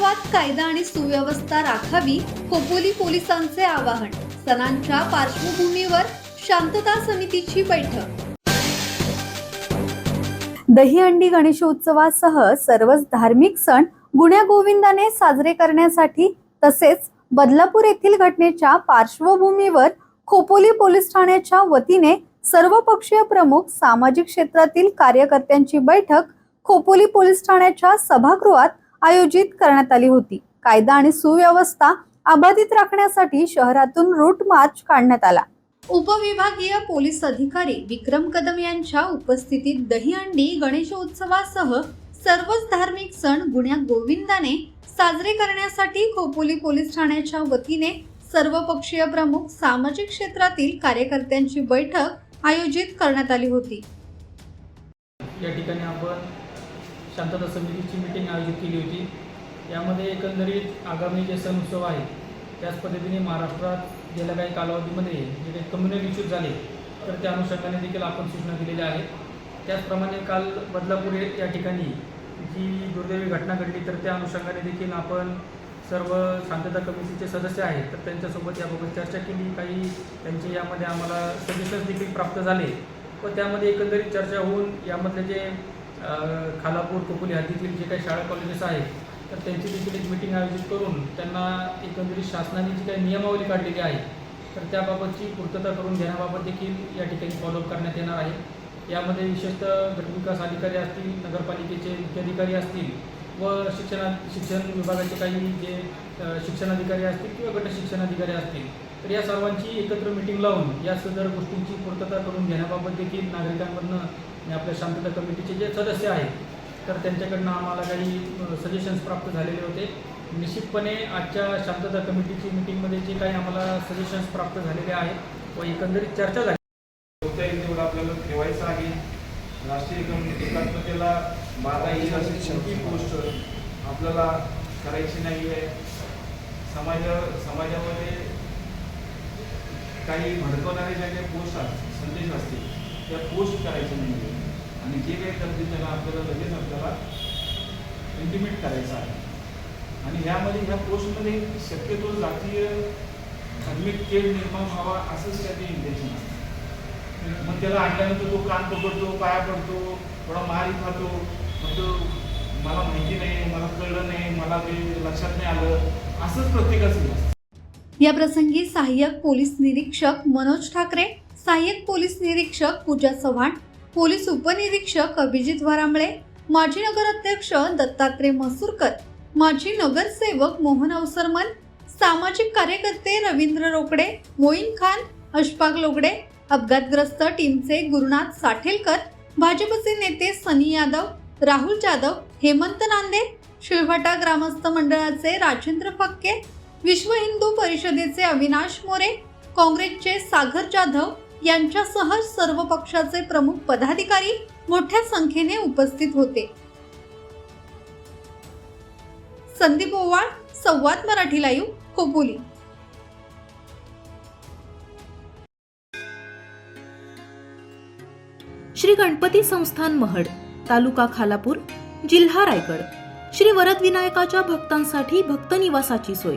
गावात कायदा आणि सुव्यवस्था राखावी खोपोली पोलिसांचे आवाहन. सणांच्या पार्श्वभूमीवर शांतता समितीची बैठक. दहीहंडी गणेशोत्सवासह सर्वच धार्मिक सण गुण्यागोविंदाने साजरे करण्यासाठी तसेच बदलापूर येथील घटनेच्या पार्श्वभूमीवर खोपोली पोलीस ठाण्याच्या वतीने सर्वपक्षीय प्रमुख सामाजिक क्षेत्रातील कार्यकर्त्यांची बैठक खोपोली पोलीस ठाण्याच्या सभागृहात आयोजित करण्यात आली होती. कायदा आणि सुव्यवस्था अबाधित राखण्यासाठी शहरातून रूट मार्च काढण्यात आला. उपविभागीय पोलीस अधिकारी विक्रम कदम यांच्या उपस्थितीत दहीहंडी गणेशोत्सवासह सर्वच धार्मिक सण गुण्या गोविंदाने साजरे करण्यासाठी खोपोली पोलीस ठाण्याच्या वतीने सर्वपक्षीय प्रमुख सामाजिक क्षेत्रातील कार्यकर्त्यांची बैठक आयोजित करण्यात आली होती. या ठिकाणी आपण शांतता समितीची मीटिंग आयोजित केली होती. यामध्ये एकंदरीत आगामी जे सण उत्सव आहेत त्याच पद्धतीने महाराष्ट्रात गेल्या काही कालावधीमध्ये जे काही कम्युनल इश्यूज झाले तर त्या अनुषंगाने देखील आपण सूचना दिलेल्या आहेत. त्याचप्रमाणे काल बदलापूर या ठिकाणी जी दुर्दैवी घटना घडली तर त्या अनुषंगाने देखील आपण सर्व शांतता कमिटीचे सदस्य आहेत तर त्यांच्यासोबत याबाबत चर्चा केली. काही त्यांचे यामध्ये आम्हाला सजेशन्स देखील प्राप्त झाले. व त्यामध्ये एकंदरीत चर्चा होऊन यामधले जे खालापूर कोकुली हद्दीतील जे काही शाळा कॉलेजेस आहेत तर त्यांची देखील एक मिटिंग आयोजित करून त्यांना एकंदरीत शासनाने जी काही नियमावली काढलेली आहे तर त्याबाबतची पूर्तता करून घेण्याबाबत देखील या ठिकाणी फॉलोअप करण्यात येणार आहे. यामध्ये विशेषतः गटविकास अधिकारी असतील नगरपालिकेचे मुख्याधिकारी असतील व शिक्षणा शिक्षण विभागाचे काही जे शिक्षण शिक्षणाधिकारी असतील किंवा गट शिक्षणाधिकारी असतील तर या सर्वांची एकत्र मिटिंग लावून या सदर गोष्टींची पूर्तता करून घेण्याबाबत देखील नागरिकांमधनं आणि आपल्या शांतता कमिटीचे जे सदस्य आहेत तर त्यांच्याकडनं आम्हाला काही सजेशन्स प्राप्त झालेले होते. निश्चितपणे आजच्या शांतता कमिटीची मिटिंगमध्ये जे काही आम्हाला सजेशन्स प्राप्त झालेले आहेत व एकंदरीत चर्चा झाली. होता तेवढं आपल्याला ठेवायचं आहे. राष्ट्रीय एकात्मतेला बाधा येईल अशी कोणती गोष्ट आपल्याला करायची नाही आहे समाजा समाजामध्ये काही भडकवणारे ज्या काही पोस्ट असतील संदेश असतील त्या पोस्ट करायचे नाही आणि जे काही करतील त्याला आपल्याला लगेच आपल्याला इंटिमेट करायचं आहे. आणि ह्यामध्ये ह्या पोस्टमध्ये शक्यतो जातीय धार्मिक खेळ निर्माण व्हावा असंच त्याचे इंटेन्शन असतं मग त्याला आणल्यानंतर तो कान पकडतो पाया पडतो थोडा मारी खातो. मग तो मला माहिती नाही मला कळलं नाही मला ते लक्षात नाही आलं. असंच प्रत्येकाचं असतं या प्रसंगी सहाय्यक पोलीस निरीक्षक मनोज ठाकरे सहाय्यक पोलीस निरीक्षक पूजा चव्हाण पोलीस उपनिरीक्षक अभिजित वरांबळे माजी नगराध्यक्ष दत्तात्रय मसूरकर माजी नगरसेवक मोहन अवसरमन सामाजिक कार्यकर्ते रवींद्र रोकडे मोईन खान अशफाक लोगडे अपघातग्रस्त टीमचे गुरुनाथ साठेलकर भाजपचे नेते सनी यादव राहुल जाधव हेमंत नांदे शिळवाटा ग्रामस्थ मंडळाचे राजेंद्र फक्के विश्व हिंदू परिषदेचे अविनाश मोरे काँग्रेसचे सागर जाधव यांच्यासह सर्व पक्षाचे प्रमुख पदाधिकारी मोठ्या संख्येने उपस्थित होते. संदीप ओवाळ संवाद मराठी लाईव्ह खोपोली. श्री गणपती संस्थान महड तालुका खालापूर जिल्हा रायगड. श्री वरदविनायकाच्या भक्तांसाठी भक्त निवासाची सोय.